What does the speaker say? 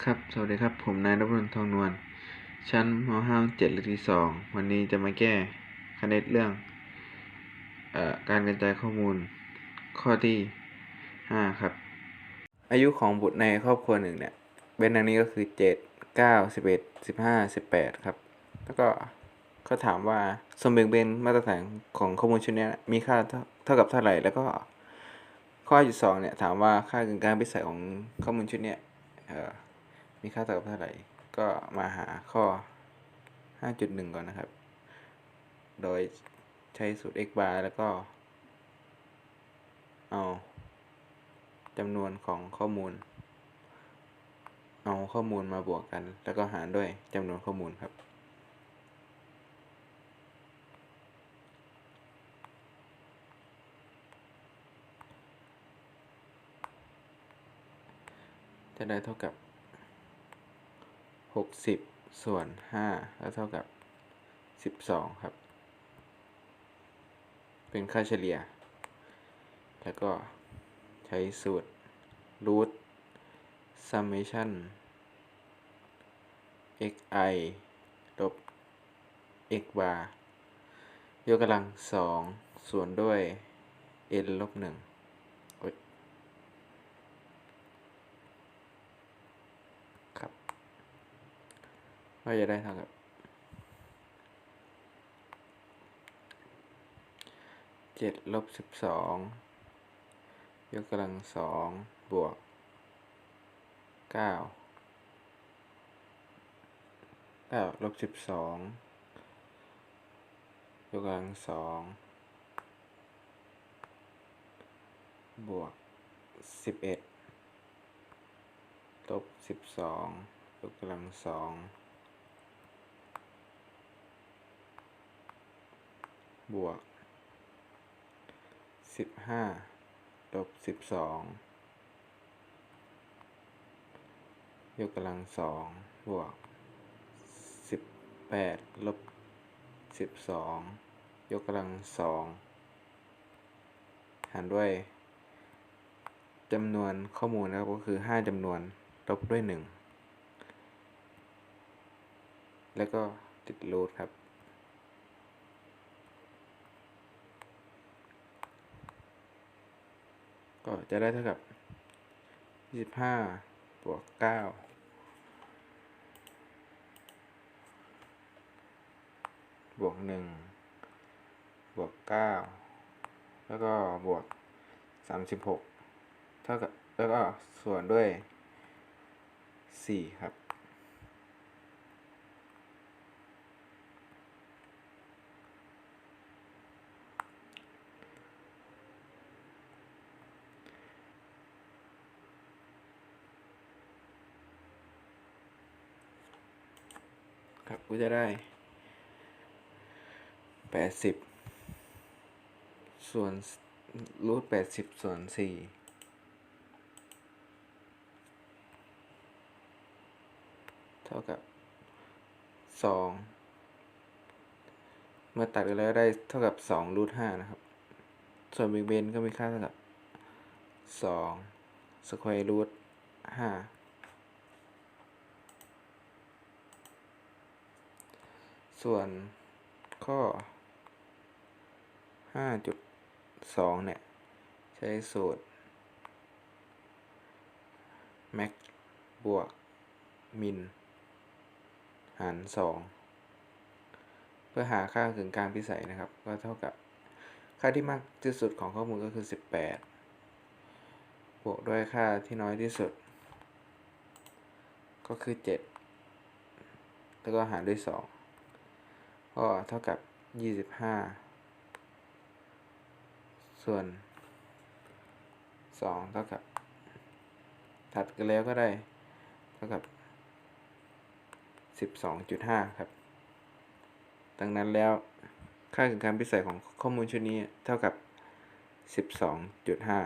ครับ สวัสดีครับ ผมนายนพลทองนวล ชั้นม .5 เจ็ดเลขที่สอง วันนี้จะมาแก้คะแนนเรื่องอการกระจายข้อมูล ข้อที่ห้าครับ อายุของบุตรในครอบครัวหนึ่งเนี่ย เป็นดังนี้ก็คือเจ็ดเก้าสิบเอ็ดสิบห้าสิบแปดครับ แล้วก็เขาถามว่าสมเด็จเป็นมาตรฐานของข้อมูลชุดนี้มีค่าเท่ากับเท่าไหร่ แล้วก็ข้อจุดสองเนี่ยถามว่าค่ากึ่งกลางพิเศษของข้อมูลชุดนี้เอ่อ มีค่าเท่ากับเท่าไหร่ ก็มาหาข้อ 5.1 ก่อนนะครับ โดยใช้สูตร x bar แล้วก็ เอาจำนวนของข้อมูล เอาข้อมูลมาบวกกัน แล้วก็หารด้วยจำนวนข้อมูลครับจะได้เท่ากับ 60 ส่วน 5 แล้วเท่ากับ 12 ครับ เป็นค่าเฉลี่ย แล้วก็ใช้สูตร root summation xi ลบ x bar ยกกำลัง 2 ส่วนด้วย n ลบ1 ก็จะได้เท่ากับเจ็ดลบสิบสองยกกำลังสองบวกเก้าเก้าลบสิบสองยกกำลังสองบวกสิบเอ็ดลบสิบสองยกกำลังสอง บวกสิบห้าลบสิบสองยกกำลังสองบวกสิบแปดลบสิบสองยกกำลังสองหารด้วยจำนวนข้อมูลนะครับก็คือห้าจำนวนลบด้วยหนึ่งแล้วก็ติดรูทครับ ก็จะได้เท่ากับ 25 บวก 9บวก1บวก9แล้วก็บวก36เท่ากับแล้วก็ส่วนด้วย4ครับ ครับกูจะได้แปดสิบส่วนรูทแปดสิบส่วนสี่เท่ากับสองเมื่อตัดกันแล้วได้เท่ากับสองรูทห้านะครับ ส่วนบิ๊กเบนก็มีค่าเท่ากับสองสแควร์รูทห้า ส่วนข้อ 5.2 เนี่ย ใช้สูตร max บวก min หาร 2 เพื่อหาค่ากึ่งกลางพิสัยนะครับ ก็เท่ากับค่าที่มากที่สุดของข้อมูลก็คือ 18 บวกด้วยค่าที่น้อยที่สุด ก็คือ 7 แล้วก็หารด้วย 2 ก็เท่ากับยี่สิบห้าส่วนสองเท่ากับ ถัดกันแล้วก็ได้ เท่ากับสิบสองจุดห้าครับ ดังนั้นแล้วค่ากึ่งกางพิเศษของข้อมูลชุดนี้เท่ากับสิบสองจุดห้า